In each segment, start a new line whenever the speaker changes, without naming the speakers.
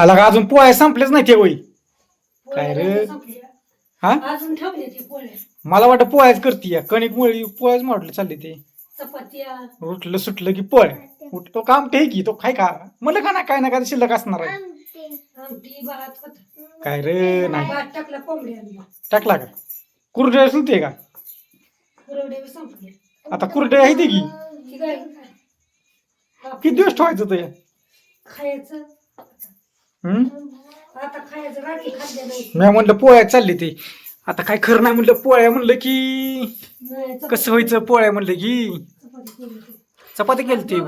आला का अजून पोळ्या संपलेच नाही ते वय काय रे? हा?
अजून ठेवले ते पोळ्या.
मला वाटतं पोळ्याच करते कणिक मुळी पोळ्याच म्हटलं चालले ते.
चपात्या.
उठलं सुटलं की पोळ्या. उठतो काम ते की तो काय खा. म्हणलं का ना काय ना काय शिल्लक असणार आहे?
आमटी. भात होत
काय रे नाही.
भात टाकला कोंबड्या
टाकला का? कुरडे सुलते का?
संपले
आता कुरडे आहे ते की? किती दिवस ठेवायचं ते?
खायचं.
मी म्हणलं पोळ्या चालली ते. आता काय खरं नाही म्हणलं पोळ्या म्हणलं की
नाही,
कसं व्हायचं पोळ्या म्हणलं की?
चपाती केली
ते.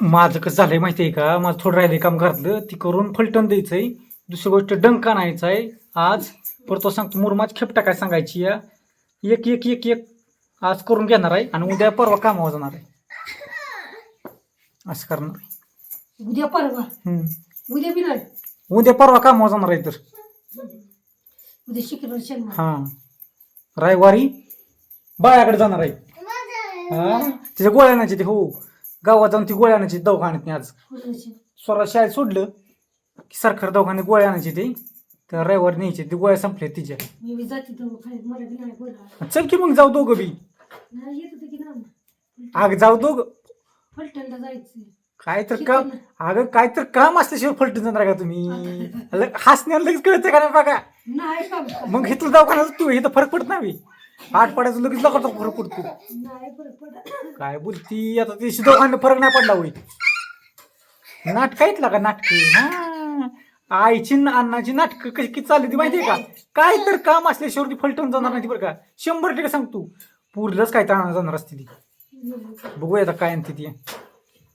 माझं कसं झालंय माहितीये का? माझं थोडं राहिलंय काम घरातलं. ती करून फलटण द्यायचंय. दुसरी गोष्ट डंका आणायचा आहे आज. परत तो सांगतो मुरमाच खेपटा काय सांगायची या? एक एक एक एक. आज करून घेणार आहे आणि उद्या परवा कामावर जाणार आहे असं करणार.
उद्या परवा.
हम्म.
उद्या बी नाही.
उद्या परवा कामावर जाणार आहे तर.
उद्या शुक्रवार शनिवार.
हा. रविवारी बाळ्याकडे जाणार आहे. हा? तिच्या गोळ्या आणायची ते हो. गावात जाऊन ती गोळ्या आणायची दवाखान्यात आज.
कुणाची?
स्वरा शाळेत सोडलं की सरकार दवाखान्यात गोळ्या आणायची ते. तर रविवारी न्यायची. ती गोळ्या संपल्या तिच्या.
मी बी जाते तो खायला मला बी नाही बोला
चल की मग जाऊ दोघं बी.
नाही येत होते की ना
आग जाऊ दोघ.
फलटणला जायचं
काय तर काम अगं काय तर काम असल्याशिवाय फलटून जाणार का तुम्ही. हसण्याला लगेच कळतं का नाही बघा?
नाही काम काय.
मग इथलं दवाखान्यात तू इथं फरक पडत नाही आठ पडायचं लगेच लवकर फरक पडतो.
नाही
काय बोलती आता ती दोघांना फरक नाही पडला होई नाटक ऐकला का नाटक? हा. आईची न अन्नाची नाटक कशी किती चालली ती माहितीये का? काय तर काम असल्याशिवाय ती फलटून जाणार नाही ती बरं का. शंभर टक्के सांगतो पूर्णच काय ताण जाणार असते ती. बघूया आता काय आणते ती.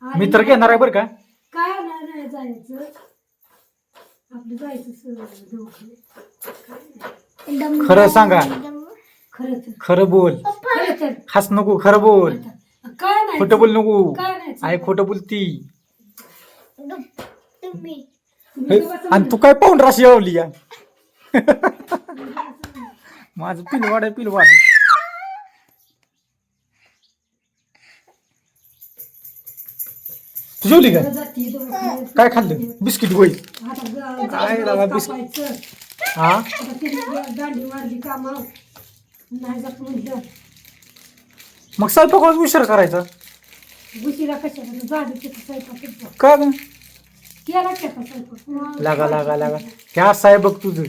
मी तर घेणार आहे बरं का?
काय नाही नाही जायचं? आपलं जायचं स- दवाखान्यात.
खरं सांगा.
खरं तर.
खरं बोल.
खरं तर.
हस नको खरं बोल.
काय नाही
खोटं बोल नको.
काय नाही
आई खोटं बोलती.
तुम्ही.
हे, आणि तू काय पाहून राशी आवली या? माझं पिलवाड आहे पिलवाड. तू जेवली का
जाती दवाखान्यात.
काय खाल्लं? बिस्किट. गोळी काय
गवस
लावा बिस-
कापायचं.
हा? मग स्वयंपाक उशीर करायचा?
झाली
का ग? लागा लागा लागा. ह्या साहेब बघ तुझं.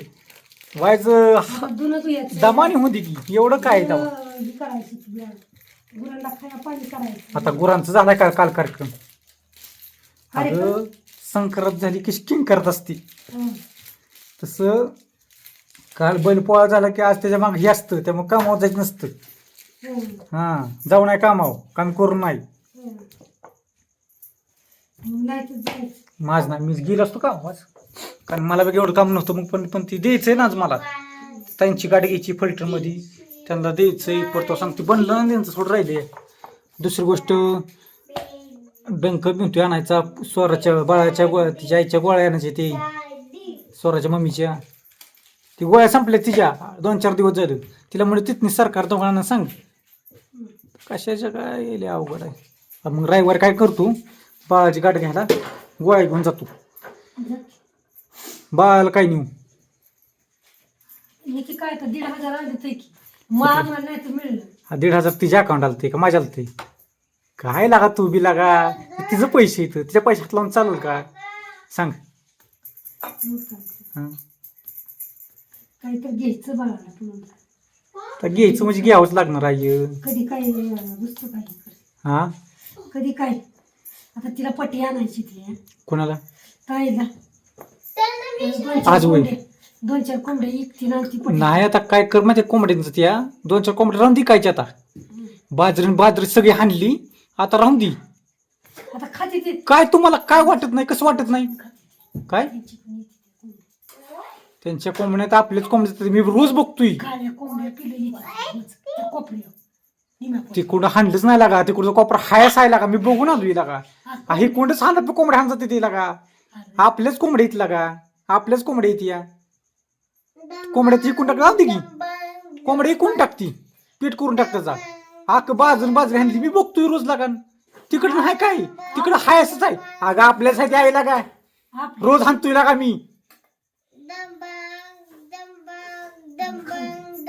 धुयाचं.
दमाने होती की. एवढं काय
करायचं.
आता गुरांचं झालाय का काल कार्यक्रम?
अरे
अगं संक्रांत झाली की स्किंग करत असती. तसं काल बैलपोळा झाला की आज त्याच्यामागे हे असतं त्यामुळे कामावर जायचं नसतं.
हं.
जाऊ नाही कामावर काम करू नाही. माझ नाही मी गेलो असतो कामावर. कारण मला बी एवढं काम नव्हतं मग पण पण ती द्यायचंय ना आज मला. त्यांची गाडी घ्यायची फल्टरमध्ये त्यांना द्यायचंय परत सांगते बनलं ना त्यांचं थोडं राहिले दुसरी गोष्ट डंक बिंतू आणायचा स्वराच्या बाळाच्या गोळ्या तिच्या आईच्या गोळ्या आणायच्या ते. स्वराच्या मम्मीच्या. ती गोळ्या संपल्या तिच्या. दोन चार दिवस झाले. तिला म्हणजे तिथनी सरकार दोघांना सांग. कशाच्या काय येले अवघड आहे. मग रविवारी काय करतो बाळाची गाठ घ्यायला. गोळ्या घेऊन जातो बाळाला काय नेऊ?
काय तर दीड हजार आले ते की. मला नाही तर मिळलं.
दीड हजार तिच्या अकाउंट आलं ते का? माझ्या आलं ते काय लागा तू बी लागा? तिचं पैसे येतं तिच्या पैसे हात लावून चालेल का? सांग.
काय. तर घ्यायचं बाळाला पण
तर घ्यायचं म्हणजे घ्यावंच लागणार आहे.
कधी काय वस्तू काय
हा?
कधी काय? आता तिला पटी आणायची ती
कोणाला?
ताईला. दोन
आज.
कोंबड्या दोन चार कोंबड्या इकती ना ती पटी
नाही आता काय कर माहिती कोंबड्यांचं त्या? दोन चार कोंबड्या राहून दे आता. बाजरी बाजरी सगळी हाणली. आता राहून दे.
आता खाते ती.
काय तुम्हाला काय वाटत नाही? कसं वाटत नाही? काय?
त्यांची पण येते ती कोंबडी.
त्यांच्या कोंबड्यात आपल्याच कोंबड्यात मी रोज बघतोय.
काळ्या कोंबड्या पिलं येते त्या कोपऱ्या. निम्या
ते कुठं हाणलंच नाही लागा. ते कुठं कोपरा हायस आहे लागा. मी बघून आलोय लागा. हा, हे कोणतंच हाणत कोंबड्या हाणतात ते लागा.
पोट्या.
आपल्याच कोंबड्या येत लागा. आपल्याच कोंबड्या येते या. कोंबड्यात इकून टाक. राहते की. कोंबड्या इकून टाकती पीठ करून टाक त्याचा. आक बाजून बाजरी हाणली मी बघतोय रोज लागा तिकडं नाही काय? तिकडं हाय असंच आहे. अगं आपल्यासाठी आईला काय? रोज हाणतोय का मी.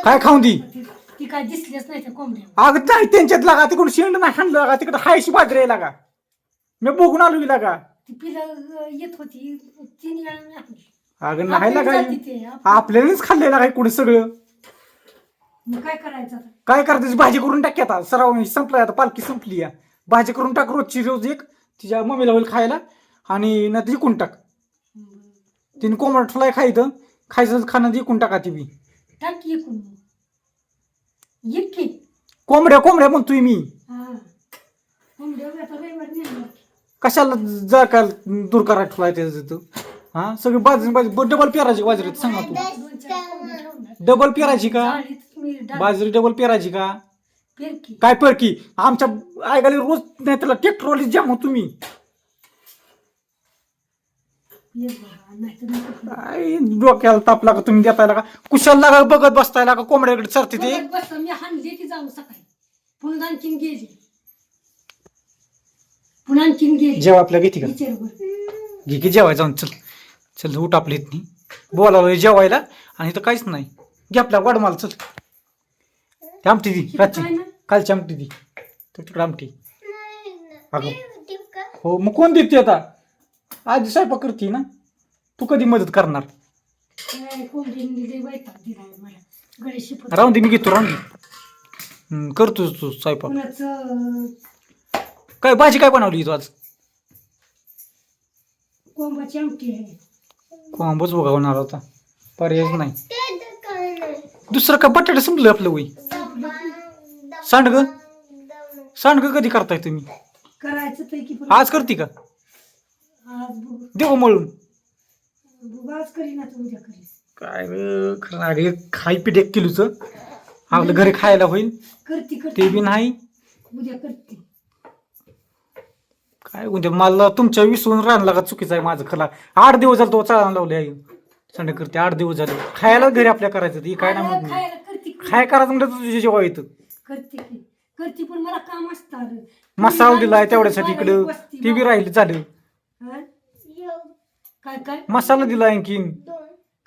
काय खाऊन दी?
ती- ती काय दिसलीच नाही त्या कोंबड्या.
अगं नाही त्यांच्यात लागा. तिकडून शेंड नाही हाणलं लागा. तिकडं हायशी बाजरी लागा. मी बघून आलो की लागा.
ती पिलं येत होती. तीन वेळा मी आणली.
अगं नाही लागा आपल्यालाच खाल्लेलं काय कुठे सगळं.
मग काय करायचं आता?
काय करायचं? भाजी करून टाक आता. सराव संपलाय आता पालखी संपली या. भाजी करून टाक रोजची रोज एक. तिच्या मम्मीला होईल खायला. आणि ना ती विकून टाक. तिने कोंबडा ठुलाय खायचं. खायचं खाणं विकून टाका ती बी.
टाक की
कोंबड्या कोंबड्या म्हणतोय मी.
हा. कोंबड्या आता रविवार नेणार
कशाला जा का दूर करा ठुलाय त्याचं तिथं हा? सगळी बाजरी बाजरी. डबल पेरायची बाजरी सांगा तू. डबल पेरायची का?
मी डाळ-
बाजरी डबल पेरायची का? काय परकी? आमच्या ऐकायला रोज नाही त्याला ट्रॅक्टरवाली जाम तुम्ही.
ये बघा, नाहीतर नको.
काय डोक्याला ताप लागा तुम्ही देताय का कुशाला लागा बघत बसताय का कोंबड्याकडे चरते ते.
बघत बसतो, मी हाणली की जाऊ सकाळी. पुन्हा आणखीन गेली. पुन्हा आणखीन गेली.
जेव्हा आपल्या घेते का
विचार बरं.
घे की जेवाय जाऊन. चल. चल उठ आपल्या इथनी. बोलावलं जेवायला. आणि इथं काहीच नाही. घे आपल्या वाडमाला चल. ती आमटी दी
इथं
रातची? कालची आमटी दी. तर तिकडे आमटी अगं. हो मग कोण देते आता? आजी स्वयंपाक करते ना. तू कधी मदत करणार? राहून दे मी घेतो राहून दे. तू स्वयंपाक. काय भाजी काय बनवली तू आज?
कोंबाची आमटी आहे.
कोंबच बघावणार होता. पर्यायच नाही. दुसरं काय बटाटे संपलं आपलं वय? सांडग सांडग कधी करताय तुम्ही?
करायचं की
आज करते का?
आज बघू.
देऊ मळून.
बघू आज उद्या
काय रे, खरं अरे खाई पीठ एक किलोचं. आपलं घरी खायला होईल.
करते
ते
करते
बी नाही.
उद्या करते.
काय म्हणजे मला तुमच्या विसरून राहणं लागा चुकीचं आहे माझं खरं. आठ दिवस झालं तो चालून लावले आहे संडे करते आठ दिवस झाले. खायला घरी आपल्या करायचं ते काय नाही म्हणत मी.
खायला करते
काय करायचं म्हणजे तुझ्या जेव्हा येतं.
करते की. करते पण मला काम
मसाला दिलाय तेवढ्यासाठी इकडं. ते बी राहिलं झालं
हा? काय काय?
मसाला दिला आणखीन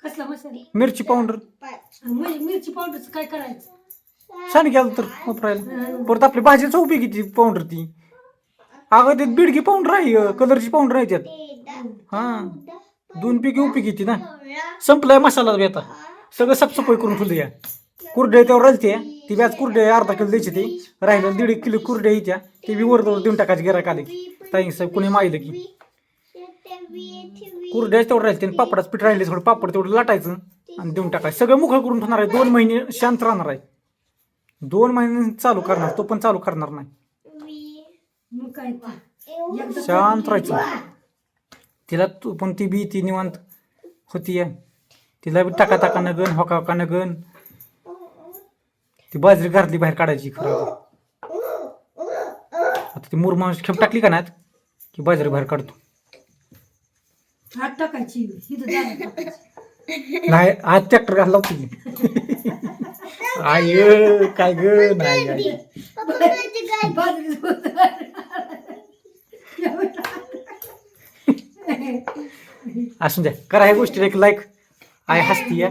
कसला मसाला?
मिरची पावडर.
म्हणजे मिरची पावडरचं काय करायचं?
छान गेलं तर वापरायला परत आपली भाजीच उपयोगी ती पावडर ती? अगं त्यात बिडगी पावडर आहे कलरची पावडर आहे त्यात. हा. दोन पिकी उपयोगी ती ना. संपलाय मसाला बी आता. सगळं साफसफाई करून ठेवली या. कुरडे त्यावर राहते ती व्याज कुरडे अर्धा किलो द्यायची ते. राहिलं दीड किलो कुरडे येत्या ते बी वर देऊन टाकायची गिराक आले की. ताई साहेब कोणी माहिलं की? कुरड्याच तेवढं राहिले आणि पापडाच पीठ राहिले थोडं पापड तेवढं लाटायचं आणि देऊन टाकायचं. सगळं मुखळ करून ठेवणार आहे. दोन महिने शांत राहणार आहे. दोन महिने चालू करणार. तो पण चालू करणार नाही.
काय
शांत राहायचं. तिला तू पण ती बी ती निवांत होती आहे. तिला बी टाका टाका नगन होका होका नगन. ती बाजरी घरातली बाहेर काढायची खरं. आता ती मुरमाळ खेप टाकली का नात की बाजरी बाहेर काढतो.
हात टाकायची इथं जागा टाकायची.
नाही आज ट्रॅक्टर घालला होती आय काय ग नाही आई. असू द्या करा ह्या गोष्टीला एक लाईक आय हसती या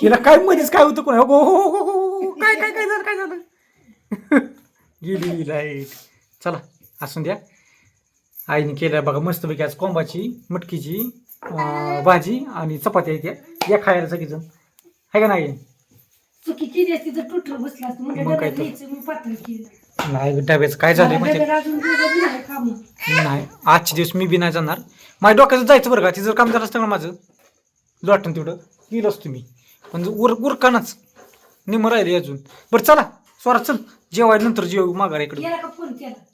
हिला काय मध्येच काय होतं कोण हो हो हो हो, हो हो, काय काय काय झालं काय झालं? गेली लाइट चला असून द्या. आईने केल्या बघा मस्तपैकी आज कोंबाची मटकीची अं, भाजी आणि चपात्या आहेत या. या खायला सगळीजण. आहे का नाही?
केली तुटलं बसलं असतं. म्हणजे
मग काय
डब्यात
तर.
घ्यायचं मी पातळ केलं.
नाही डब्याचं काय झालंय
मला
माहिती
डब्याला अजून दोघं बी नाही कामं.
नाही आजचे दिवस मी बी नाही जाणार. माझ्या डोक्याचं जायचं बरं का? तिचं काम झालं असतं ना माझं? लोटन तेवढं. गेलो असतो म्हणजे उर उरकानच. निम राहिले अजून. बरं चला. स्वरा चल. जेवाय नंतर जेव माघार इकडे.
गेला का फोन केला